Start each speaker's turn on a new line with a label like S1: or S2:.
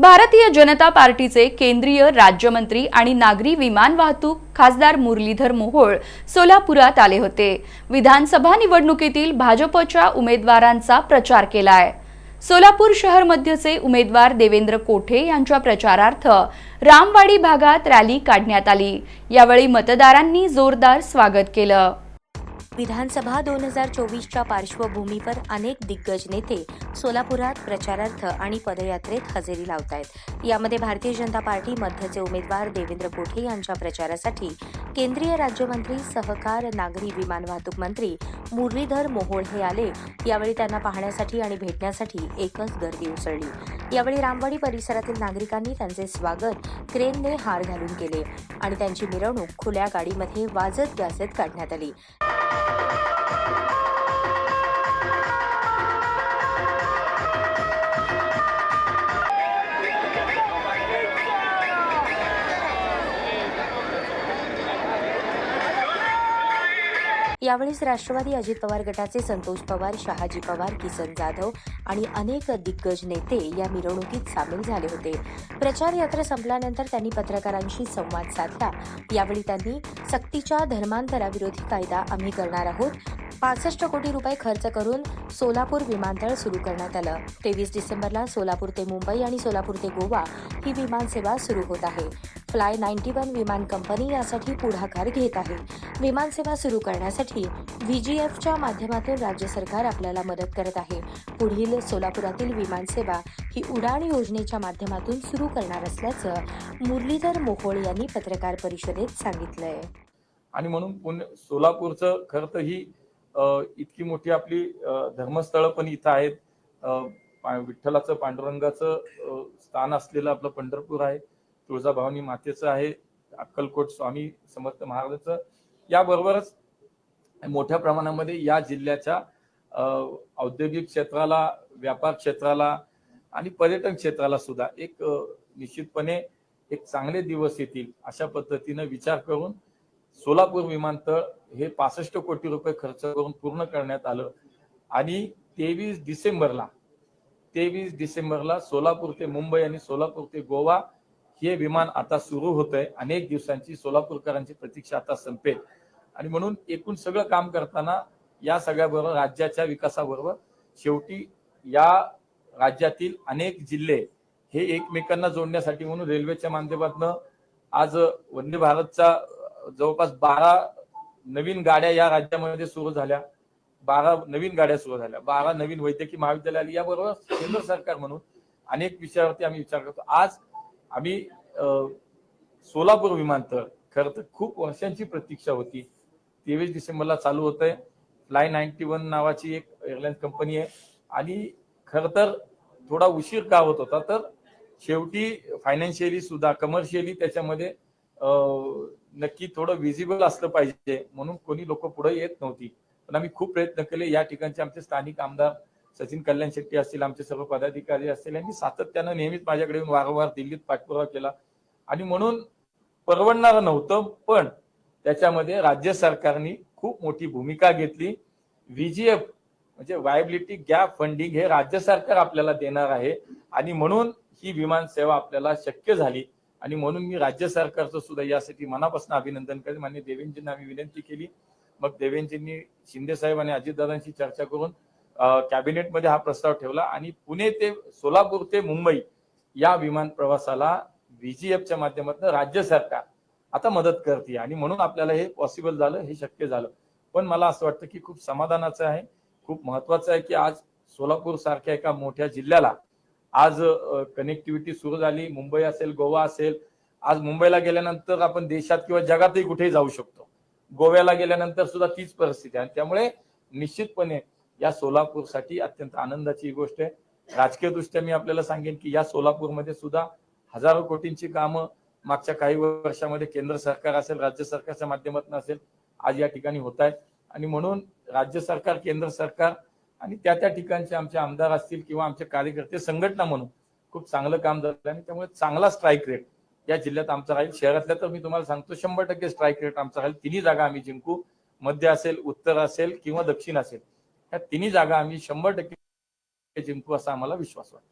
S1: भारतीय जनता पार्टीचे केंद्रीय राज्यमंत्री आणि नागरी विमान वाहतूक खासदार मुरलीधर मोहोळ सोलापुरात आले होते. विधानसभा निवडणुकीतील भाजपच्या उमेदवारांचा प्रचार केलाय. सोलापूर शहर मध्यचे उमेदवार देवेंद्र कोठे यांच्या प्रचारार्थ रामवाडी भागात रॅली काढण्यात आली. यावेळी मतदारांनी जोरदार स्वागत केलं.
S2: विधानसभा दोन हजार चोवीसच्या पार्श्वभूमीवर अनेक दिग्गज नेते सोलापुरात प्रचारार्थ आणि पदयात्रेत हजेरी लावत आहेत यामध्ये भारतीय जनता पार्टी मध्यचे उमेदवार देवेंद्र कोठे यांच्या प्रचारासाठी केंद्रीय राज्यमंत्री सहकार नागरी विमान वाहतूक मंत्री मुरलीधर मोहोळ हे आले. यावेळी त्यांना पाहण्यासाठी आणि भेटण्यासाठी एकच गर्दी उसळली. यावेळी रामवाडी परिसरातील नागरिकांनी त्यांचे स्वागत क्रेनने हार घालून केले आणि त्यांची मिरवणूक खुल्या गाडीमध्ये वाजत गाजत काढण्यात आली. यावेळीच राष्ट्रवादी अजित पवार गटाचे संतोष पवार शहाजी पवार किसन जाधव आणि अनेक दिग्गज नेते या मिरवणुकीत सामील झाले होते. प्रचार यात्रा संपल्यानंतर त्यांनी पत्रकारांशी संवाद साधला. यावेळी त्यांनी सक्तीच्या धर्मांतराविरोधी कायदा आम्ही करणार आहोत. पासष्ट कोटी रुपये खर्च करून सोलापूर विमानतळ सुरू करण्यात आलं. तेवीस डिसेंबरला सोलापूर ते मुंबई आणि सोलापूर ते गोवा ही विमानसेवा सुरू होत आहे. फ्लाय नाईन्टी वन विमान कंपनी यासाठी पुढाकार घेत आहे. विमानसेवा सुरू करण्यासाठी व्हीजीएफच्या माध्यमातून राज्य सरकार आपल्याला मदत करत आहे. पुढील सोलापुरातील विमानसेवा ही उडाण योजनेच्या माध्यमातून सुरू करणार असल्याचं मुरलीधर मोहोळ यांनी पत्रकार परिषदेत सांगितलंय.
S3: आणि म्हणून पुणे सोलापूरचं खरं तर ही इतकी मोठी आपली धर्मस्थळं पण इथं आहेत. विठ्ठलाचं पांडुरंगाचं स्थान असलेलं आपलं पंढरपूर आहे. तुळजाभवानी मातेचं आहे. अक्कलकोट स्वामी समर्थ महाराजांचं. याबरोबरच मोठ्या प्रमाणामध्ये या जिल्ह्याच्या औद्योगिक क्षेत्राला व्यापार क्षेत्राला आणि पर्यटन क्षेत्राला सुद्धा एक निश्चितपणे एक चांगले दिवस येतील अशा पद्धतीनं विचार करून सोलापूर विमानतळ हे पासष्ट कोटी रुपये खर्च करून पूर्ण करण्यात आलं. आणि तेवीस डिसेंबरला तेवीस डिसेंबरला सोलापूर ते मुंबई आणि सोलापूर ते गोवा हे विमान आता सुरू होत आहे अनेक दिवसांची सोलापूरकरांची प्रतीक्षा आता संपेल. आणि म्हणून एकूण सगळं काम करताना या सगळ्याबरोबर राज्याच्या विकासाबरोबर शेवटी या राज्यातील अनेक जिल्हे हे एकमेकांना जोडण्यासाठी म्हणून रेल्वेच्या माध्यमातून आज वंदे भारतचा जवळपास बारा नवीन गाड्या या राज्यामध्ये सुरू झाल्या. बारा नवीन गाड्या सुरू झाल्या. बारा नवीन वैद्यकीय महाविद्यालय आली याबरोबर केंद्र सरकार म्हणून अनेक विषयावरती आम्ही विचार करतो. आज आम्ही सोलापूर विमानतळ खरं तर खूप वर्षांची प्रतीक्षा होती. तेवीस डिसेंबरला चालू होत आहे फ्लाय नाईन्टी वन नावाची एक एअरलाईन्स कंपनी आहे. आणि खरं तर थोडा उशीर का होत होता तर शेवटी फायनान्शियली सुद्धा कमर्शियली त्याच्यामध्ये नक्की थोडं विजिबल असलं पाहिजे. म्हणून कोणी लोक पुढे येत नव्हती. पण आम्ही खूप प्रयत्न केले. या ठिकाणचे आमचे स्थानिक आमदार सचिन कल्याण शेट्टी असतील आमचे सर्व पदाधिकारी असतील यांनी सातत्यानं नेहमीच माझ्याकडे येऊन वारंवार दिल्लीत पाठपुरावा केला. आणि म्हणून परवडणारं नव्हतं पण त्याच्यामध्ये राज्य सरकारने खूप मोठी भूमिका घेतली. व्हीजीएफ म्हणजे वायबिलिटी गॅप फंडिंग हे राज्य सरकार आपल्याला देणार आहे. आणि म्हणून ही विमान सेवा आपल्याला शक्य झाली. आणि म्हणून मी राज्य सरकारचं सुद्धा यासाठी मनापासून अभिनंदन करेन. मान्य देवेंजींना आम्ही विनंती केली. मग देवेंजींनी शिंदे साहेब आणि अजितदादांशी चर्चा करून कॅबिनेटमध्ये हा प्रस्ताव ठेवला आणि पुणे ते सोलापूर ते मुंबई या विमान प्रवासाला व्हीजीएफच्या माध्यमातून राज्य सरकार आता मदत करते. आणि म्हणून आपल्याला हे पॉसिबल झालं हे शक्य झालं. पण मला असं वाटतं की खूप समाधानाचं आहे. खूप महत्वाचं आहे की आज सोलापूर सारख्या एका मोठ्या जिल्ह्याला आज कनेक्टिव्हिटी सुरू झाली. मुंबई असेल गोवा असेल. आज मुंबईला गेल्यानंतर आपण देशात किंवा जगातही कुठेही जाऊ शकतो. गोव्याला गेल्यानंतर सुद्धा तीच परिस्थिती आहे. त्यामुळे निश्चितपणे या सोलापूरसाठी अत्यंत आनंदाची गोष्ट आहे. राजकीय दृष्ट्या मी आपल्याला सांगेन की या सोलापूरमध्ये सुद्धा हजारो कोटींची कामं मागच्या काही वर्षामध्ये केंद्र सरकार असेल राज्य सरकारच्या माध्यमातून असेल आज या ठिकाणी होत आहेत. आणि म्हणून राज्य सरकार केंद्र सरकार आणि त्या त्या ठिकाणचे आमचे आमदार असतील किंवा आमचे कार्यकर्ते संघटना म्हणून खूप चांगलं काम झालं आणि त्यामुळे चांगला स्ट्राईक रेट या जिल्ह्यात आमचा राहील. शहरातल्या तर मी तुम्हाला सांगतो शंभर टक्के स्ट्राईक रेट आमचा राहील. तिन्ही जागा आम्ही जिंकू. मध्य असेल उत्तर असेल किंवा दक्षिण असेल. या तिन्ही जागा आम्ही शंभर टक्के जिंकू असा आम्हाला विश्वास वाटतो.